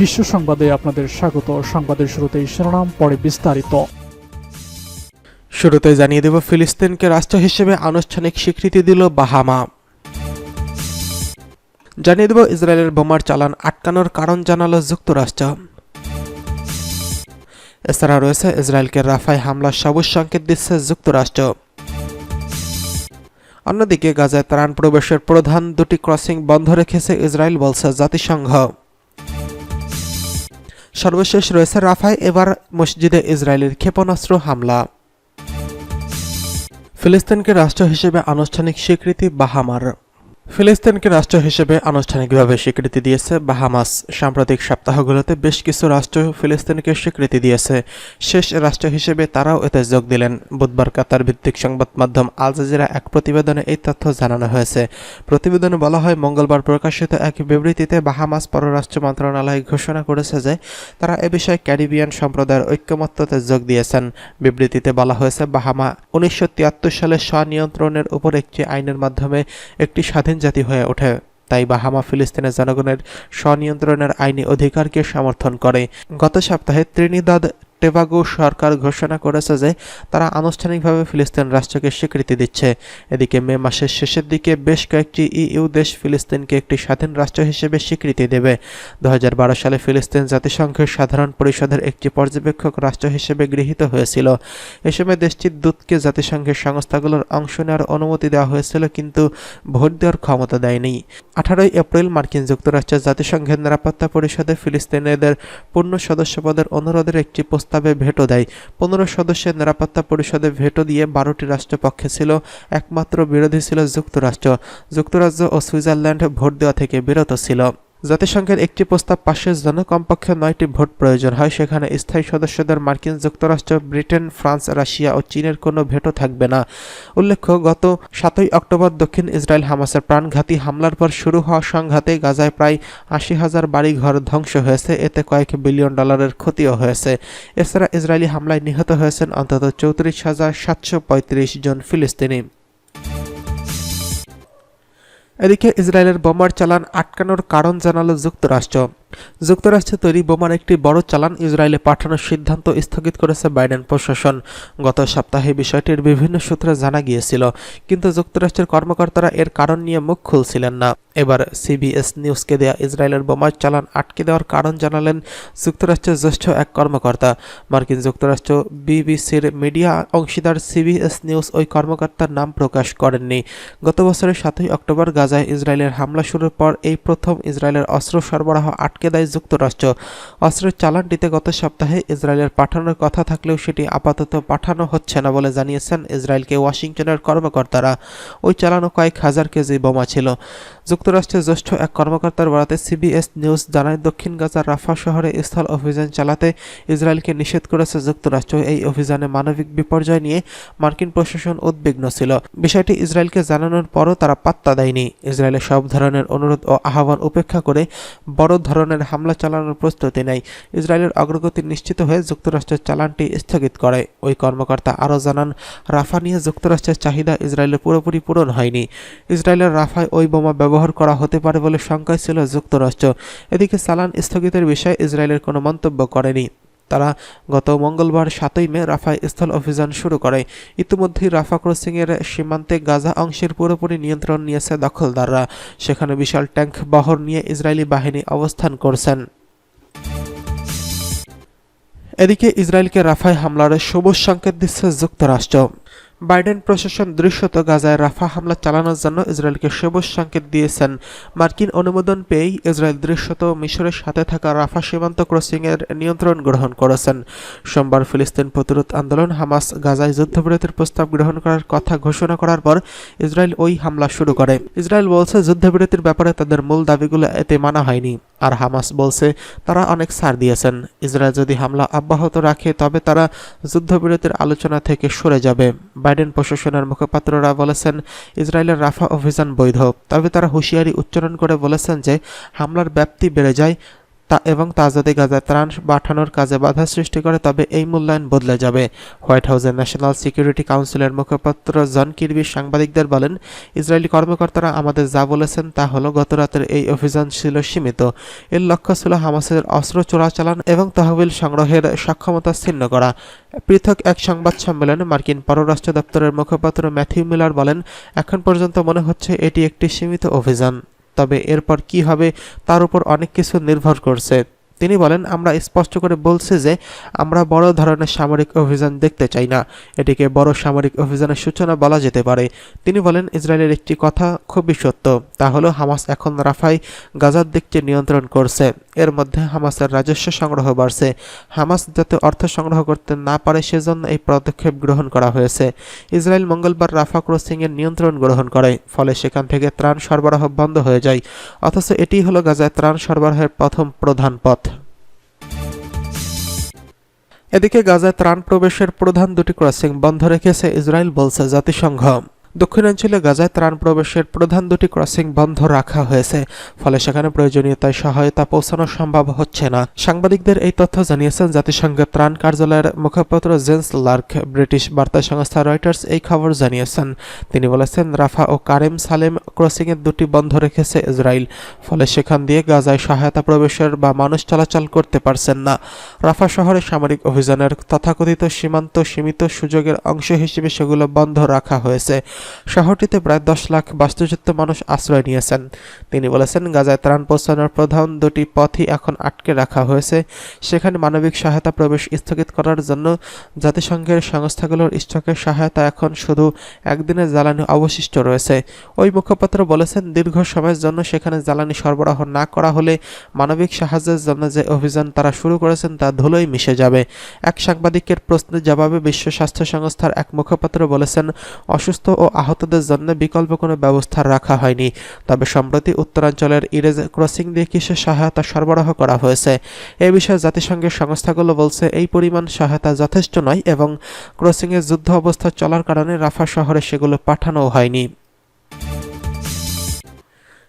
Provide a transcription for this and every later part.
বিশ্ব সংবাদে আপনাদের স্বাগত। সংবাদের শুরুতেই শিরোনাম, পরে বিস্তারিত। শুরুতে জানিয়ে দেব, ফিলিস্তিনকে রাষ্ট্র হিসেবে আনুষ্ঠানিক স্বীকৃতি দিল বাহামা। জানিয়ে দেব, ইসরায়েলের বোমার চালান আটকানোর কারণ জানালো যুক্তরাষ্ট্র। এছাড়া রয়েছে, ইসরায়েলকে রাফায় হামলার সবুজ সংকেত দিচ্ছে যুক্তরাষ্ট্র। অন্যদিকে গাজায় ত্রাণ প্রবেশের প্রধান দুটি ক্রসিং বন্ধ রেখেছে ইসরায়েল, বলছে জাতিসংঘ। সর্বশেষ রয়েছে রাফায় এবার মসজিদে ইসরায়েলের ক্ষেপণাস্ত্র হামলা। ফিলিস্তিনকে রাষ্ট্র হিসেবে আনুষ্ঠানিক স্বীকৃতি বাহামার। ফিলিস্তিনকে রাষ্ট্র হিসেবে আনুষ্ঠানিকভাবে স্বীকৃতি দিয়েছে বাহামাস। সাম্প্রতিক সপ্তাহগুলোতে বেশ কিছু রাষ্ট্র ফিলিস্তিনকে স্বীকৃতি দিয়েছে। শেষ রাষ্ট্র হিসেবে তারাও এতে যোগ দিলেন। বুধবার কাতার ভিত্তিক সংবাদ মাধ্যম আল জাজিরা এক প্রতিবেদনে এই তথ্য জানানো হয়েছে। প্রতিবেদনে বলা হয়, মঙ্গলবার প্রকাশিত এক বিবৃতিতে বাহামাস পররাষ্ট্র মন্ত্রণালয় ঘোষণা করেছে যে, তারা এ বিষয়ে ক্যারিবিয়ান সম্প্রদায়ের ঐক্যমত্যতে যোগ দিয়েছেন। বিবৃতিতে বলা হয়েছে, বাহামা উনিশশো তিয়াত্তর সালে স্বনিয়ন্ত্রণের উপর একটি আইনের মাধ্যমে একটি স্বাধীন জাতি হয়ে ওঠে। তাই বাহামা ফিলিস্তিনের জনগণের স্বনিয়ন্ত্রণের আইনি অধিকারকে সমর্থন করে। গত সপ্তাহে ত্রিনিদাদ টেবাগো সরকার ঘোষণা করেছে যে তারা আনুষ্ঠানিকভাবে ফিলিস্তিন রাষ্ট্রকে স্বীকৃতি দিচ্ছে। এদিকে মে মাসের শেষের দিকে বেশ কয়েকটি ইইউ দেশ ফিলিস্তিনকে একটি স্বাধীন রাষ্ট্র হিসেবে স্বীকৃতি দেবে। দুই হাজার বারো সালে ফিলিস্তিন জাতিসংঘের সাধারণ পরিষদের একটি পর্যবেক্ষক রাষ্ট্র হিসেবে গৃহীত হয়েছিল। এ সময় দেশটির দূতকে জাতিসংঘের সংস্থাগুলোর অংশ নেওয়ার অনুমতি দেওয়া হয়েছিল, কিন্তু ভোট দেওয়ার ক্ষমতা দেয়নি। আঠারোই এপ্রিল মার্কিন যুক্তরাষ্ট্রের জাতিসংঘের নিরাপত্তা পরিষদে ফিলিস্তিনিদের পূর্ণ সদস্যপদের অনুরোধের একটি প্রস্তাবে ভেটো দেয়। পনেরো সদস্যের নিরাপত্তা পরিষদে ভেটো দিয়ে বারোটি রাষ্ট্রপক্ষে ছিল, একমাত্র বিরোধী ছিল যুক্তরাষ্ট্র। যুক্তরাজ্য ও সুইজারল্যান্ড ভোট দেওয়া থেকে বিরত ছিল। জাতিসংঘের একটি প্রস্তাব পাশের জন্য কমপক্ষে নয়টি ভোট প্রয়োজন হয়। সেখানে স্থায়ী সদস্যদের মার্কিন যুক্তরাষ্ট্র, ব্রিটেন, ফ্রান্স, রাশিয়া ও চীনের কোনো ভেটো থাকবে না। উল্লেখ্য, গত সাতই অক্টোবর দক্ষিণ ইসরায়েল হামাসের প্রাণঘাতী হামলার পর শুরু হওয়া সংঘাতে গাজায় প্রায় আশি হাজার বাড়িঘর ধ্বংস হয়েছে। এতে কয়েক বিলিয়ন ডলারের ক্ষতিও হয়েছে। এছাড়া ইসরায়েলি হামলায় নিহত হয়েছেন অন্তত চৌত্রিশ হাজার সাতশো পঁয়ত্রিশ জন ফিলিস্তিনি। এদিকে ইসরায়েলের বোমার চালান আটকানোর কারণ জানালো যুক্তরাষ্ট্র। যুক্তরাষ্ট্রে তৈরি বোমার একটি বড় চালান ইসরায়েলে পাঠানোর সিদ্ধান্ত স্থগিত করেছে বাইডেন প্রশাসন। গত সপ্তাহে বিষয়টির বিভিন্ন সূত্রে জানা গিয়েছিল, কিন্তু যুক্তরাষ্ট্রের কর্মকর্তারা এর কারণ নিয়ে মুখ খুলছিলেন না। এবার সিবিএস নিউজকে দেয়া ইসরায়েলের বোমার চালান আটকে দেওয়ার কারণ জানালেন যুক্তরাষ্ট্রের জ্যেষ্ঠ এক কর্মকর্তা। মার্কিন যুক্তরাষ্ট্র বিবিসির মিডিয়া অংশীদার সিবিএস নিউজ ওই কর্মকর্তার নাম প্রকাশ করেননি। গত বছরের সাতই অক্টোবর গাজায় ইসরায়েলের হামলা শুরুর পর এই প্রথম ইসরায়েলের অস্ত্র সরবরাহ আটকে দেয় যুক্তরাষ্ট্র। অস্ত্রের চালানটিতে গত সপ্তাহে ইসরায়েলের পাঠানোর কথা থাকলেও সেটি আপাতত পাঠানো হচ্ছে না বলে জানিয়েছেন ইসরায়েলকে ওয়াশিংটনের কর্মকর্তারা। ওই চালানো কয়েক হাজার কেজি বোমা ছিল। যুক্তরাষ্ট্রের জ্যেষ্ঠ এক কর্মকর্তার বরাতে সিবিএস নিউজ জানায়, দক্ষিণ গাজার রাফা শহরে স্থল অভিযান চালাতে ইসরায়েলকে নিষেধ করেছে যুক্তরাষ্ট্র। এই অভিযানে মানবিক বিপর্যয় নিয়ে মার্কিন প্রশাসন উদ্বিগ্ন ছিল। বিষয়টি ইসরায়েলকে জানানোর পরও তারা পাত্তা দেয়নি। ইসরায়েলের সব ধরনের অনুরোধ ও আহ্বান উপেক্ষা করে বড় ধরনের হামলা চালানোর প্রস্তুতি নেয়। ইসরায়েলের অগ্রগতি নিশ্চিত হয়ে যুক্তরাষ্ট্রের চালানটি স্থগিত করে। ওই কর্মকর্তা আরও জানান, রাফা নিয়ে যুক্তরাষ্ট্রের চাহিদা ইসরায়েলের পুরোপুরি পূরণ হয়নি। ইসরায়েলের রাফায় ওই বোমা ব্যবহার করা হতে পারে বলে শঙ্কায় ছিল যুক্তরাষ্ট্র। এদিকে চালান স্থগিতের বিষয়ে ইসরায়েলের কোনো মন্তব্য করেনি। তারা গত মঙ্গলবার সাতই মে রাফায় স্থল অভিযান শুরু করে। ইতিমধ্যে রাফা ক্রসিংয়ের সীমান্তে গাজা অংশের পুরোপুরি নিয়ন্ত্রণ নিয়েছে দখলদাররা। সেখানে বিশাল ট্যাঙ্ক বহর নিয়ে ইসরায়েলি বাহিনী অবস্থান করছেন। এদিকে ইসরায়েলকে রাফায় হামলার সবুজ সংকেত দিচ্ছে যুক্তরাষ্ট্র। বাইডেন প্রশাসন দৃশ্যত গাজায় রাফা হামলা চালানোর জন্য ইসরায়েলকে সবুজ সংকেত দিয়েছেন। মার্কিন অনুমোদন পেয়েই ইসরায়েল দৃশ্যত মিশরের সাথে থাকা রাফা সীমান্ত ক্রসিংয়ের নিয়ন্ত্রণ গ্রহণ করেছেন। সোমবার ফিলিস্তিন প্রতিরোধ আন্দোলন হামাস গাজায় যুদ্ধবিরতির প্রস্তাব গ্রহণ করার কথা ঘোষণা করার পর ইসরায়েল ওই হামলা শুরু করে। ইসরায়েল বলছে যুদ্ধবিরতির ব্যাপারে তাদের মূল দাবিগুলো এতে মানা হয়নি। আর হামাস বলছে তারা অনেক ছাড় দিয়েছেন। ইসরায়েল যদি হামলা অব্যাহত রাখে, তবে তারা যুদ্ধবিরতির আলোচনা থেকে সরে যাবে। বাইডেন প্রশাসনের মুখপাত্ররা বলেছেন, ইসরায়েলের রাফা অভিযান বৈধ। তবে তারা হুঁশিয়ারি উচ্চারণ করে বলেছেন যে, হামলার ব্যাপ্তি বেড়ে যায় এবং তা যদি গাজায় ত্রাণ পাঠানোর কাজে বাধা সৃষ্টি করে, তবে এই মূল্যায়ন বদলে যাবে। হোয়াইট হাউসের ন্যাশনাল সিকিউরিটি কাউন্সিলের মুখপাত্র জন কিরবি সাংবাদিকদের বলেন ইসরায়েলি কর্মকর্তারা আমাদের যা বলেছেন তা হলো, গত রাতের এই অভিযান ছিল সীমিত। এর লক্ষ্য ছিল হামাসের অস্ত্র চোরাচালান এবং তহবিল সংগ্রহের সক্ষমতা ছিন্ন করা। পৃথক এক সংবাদ সম্মেলনে মার্কিন পররাষ্ট্র দপ্তরের মুখপাত্র ম্যাথিউ মিলার বলেন, এখন পর্যন্ত মনে হচ্ছে এটি একটি সীমিত অভিযান। তবে এরপর কি হবে তার উপর অনেক কিছু নির্ভর করছে। তিনি বলেন, আমরা স্পষ্ট করে বলছি যে আমরা বড় ধরনের সামরিক অভিযান দেখতে চাই না। এটিকে বড় সামরিক অভিযানের সূচনা বলা যেতে পারে। তিনি বলেন, ইসরায়েলের একটি কথা খুবই সত্য। তা হলো, হামাস এখন রাফাই গাজার দিকটি নিয়ন্ত্রণ করছে। এর মধ্যে হামাসের রাজস্ব সংগ্রহ বাড়ছে। হামাস যাতে অর্থ সংগ্রহ করতে না পারে, সেজন্য এই পদক্ষেপ গ্রহণ করা হয়েছে। ইসরায়েল মঙ্গলবার রাফা ক্রসিংয়ের নিয়ন্ত্রণ গ্রহণ করে, ফলে সেখান থেকে ত্রাণ সরবরাহ বন্ধ হয়ে যায়। অথচ এটি হলো গাজায় ত্রাণ সরবরাহের প্রথম প্রধান পথ। এদিকে গাজায় ত্রাণ প্রবেশের প্রধান দুটি ক্রসিং বন্ধ রেখেছে ইসরায়েল বলছে জাতিসংঘ। দক্ষিণাঞ্চলে গাজায় ত্রাণ প্রবেশের প্রধান দুটি ক্রসিং বন্ধ রাখা হয়েছে। ফলে সেখানে প্রয়োজনীয়তায় সহায়তা পৌঁছানো সম্ভব হচ্ছে না। সাংবাদিকদের এই তথ্য জানিয়েছেন জাতিসংঘের ত্রাণ কার্যালয়ের মুখপাত্র জেন্স লার্ক। ব্রিটিশ বার্তা সংস্থা রয়টার্স এই খবর জানিয়েছেন। তিনি বলেছেন, রাফা ও কারেম সালেম ক্রসিংয়ের দুটি বন্ধ রেখেছে ইসরায়েল। ফলে সেখান দিয়ে গাজায় সহায়তা প্রবেশের বা মানুষ চলাচল করতে পারছেন না। রাফা শহরে সামরিক অভিযানের তথাকথিত সীমান্ত সীমিত সুযোগের অংশ হিসেবে সেগুলো বন্ধ রাখা হয়েছে। শহরটিতে প্রায় দশ লাখ বাস্তুচ্যুত মানুষ আশ্রয় নিয়েছেন। তিনি বলেছেন, গাজায় ত্রাণ পৌঁছানোর প্রধান দুটি পথই এখন আটকে রাখা হয়েছে। সেখানে মানবিক সহায়তা প্রবেশ স্থগিত করার জন্য জাতিসংঘের সংস্থাগুলোর স্টকের সহায়তা এখন শুধু একদিনের জ্বালানি অবশিষ্ট রয়েছে। ওই মুখপাত্র বলেছেন, দীর্ঘ সময়ের জন্য সেখানে জ্বালানি সরবরাহ না করা হলে মানবিক সাহায্যের জন্য যে অভিযান তারা শুরু করেছেন তা ধুলোয় মিশে যাবে। এক সাংবাদিকের প্রশ্নের জবাবে বিশ্ব স্বাস্থ্য সংস্থার এক মুখপাত্র বলেছেন, অসুস্থ ও আহতদের জন্য বিকল্প কোনো ব্যবস্থা রাখা হয়নি। তবে সম্প্রতি উত্তরাঞ্চলের ইরেজ ক্রসিং দিয়ে কিসের সহায়তা সরবরাহ করা হয়েছে? এ বিষয়ে জাতিসংঘের সংস্থাগুলো বলছে, এই পরিমাণ সহায়তা যথেষ্ট নয় এবং ক্রসিংয়ে যুদ্ধ অবস্থা চলার কারণে রাফা শহরে সেগুলো পাঠানো হয়নি।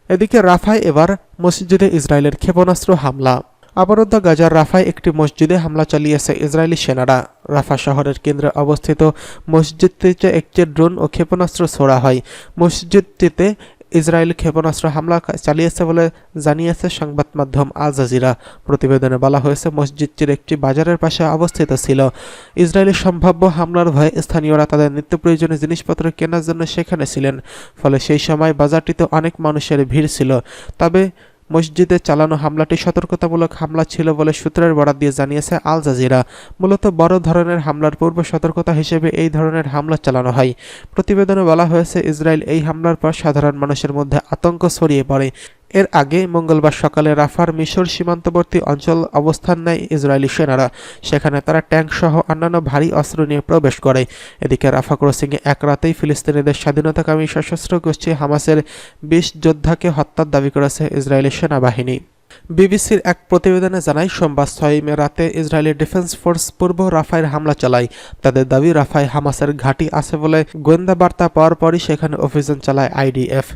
এদিকে রাফায় এবার মসজিদে ইসরায়েলের ক্ষেপণাস্ত্র হামলা। অবরুদ্ধ গাজার রাফায় একটি মসজিদে হামলা চালিয়েছে ইসরায়েলি সেনারা। রাফা শহরের কেন্দ্রে অবস্থিত মসজিদটিতে একটি ড্রোন ও ক্ষেপণাস্ত্র ছোড়া হয়। মসজিদটিতে ইসরায়েল ক্ষেপণাস্ত্র হামলা চালিয়েছে বলে জানিয়েছে সংবাদ মাধ্যম আল জাজিরা। প্রতিবেদনে বলা হয়েছে, মসজিদটির একটি বাজারের পাশে অবস্থিত ছিল। ইসরায়েলের সম্ভাব্য হামলার ভয়ে স্থানীয়রা তাদের নিত্য প্রয়োজনীয় জিনিসপত্র কেনার জন্য সেখানে ছিলেন। ফলে সেই সময় বাজারটিতে অনেক মানুষের ভিড় ছিল। তবে মসজিদে চালানো হামলাটি সতর্কতামূলক হামলা ছিল বলে সূত্রের বরাত দিয়ে জানিয়েছে আল জাজিরা। মূলত বড় ধরনের হামলার পূর্ব সতর্কতা হিসেবে এই ধরনের হামলা চালানো হয়। প্রতিবেদনে বলা হয়েছে, ইসরায়েল এই হামলার পর সাধারণ মানুষের মধ্যে আতঙ্ক ছড়িয়ে পড়ে। এর আগে মঙ্গলবার সকালে রাফার মিশর সীমান্তবর্তী অঞ্চল অবস্থান নেয় ইসরায়েলি সেনারা। সেখানে তারা ট্যাঙ্ক সহ অন্যান্য ভারী অস্ত্র নিয়ে প্রবেশ করে। এদিকে রাফা ক্রসিংয়ে এক রাতেই ফিলিস্তিনিদের স্বাধীনতাকামী সশস্ত্র গোষ্ঠী হামাসের বিশ যোদ্ধাকে হত্যার দাবি করেছে ইসরায়েলি সেনাবাহিনী। বিবিসির এক প্রতিবেদনে জানায়, সোমবার ছয় মে রাতে ইসরায়েলি ডিফেন্স ফোর্স পূর্ব রাফায় হামলা চালায়। তাদের দাবি, রাফায় হামাসের ঘাঁটি আছে বলে গোয়েন্দা বার্তা পাওয়ার পরই সেখানে অভিযান চালায় আইডিএফ।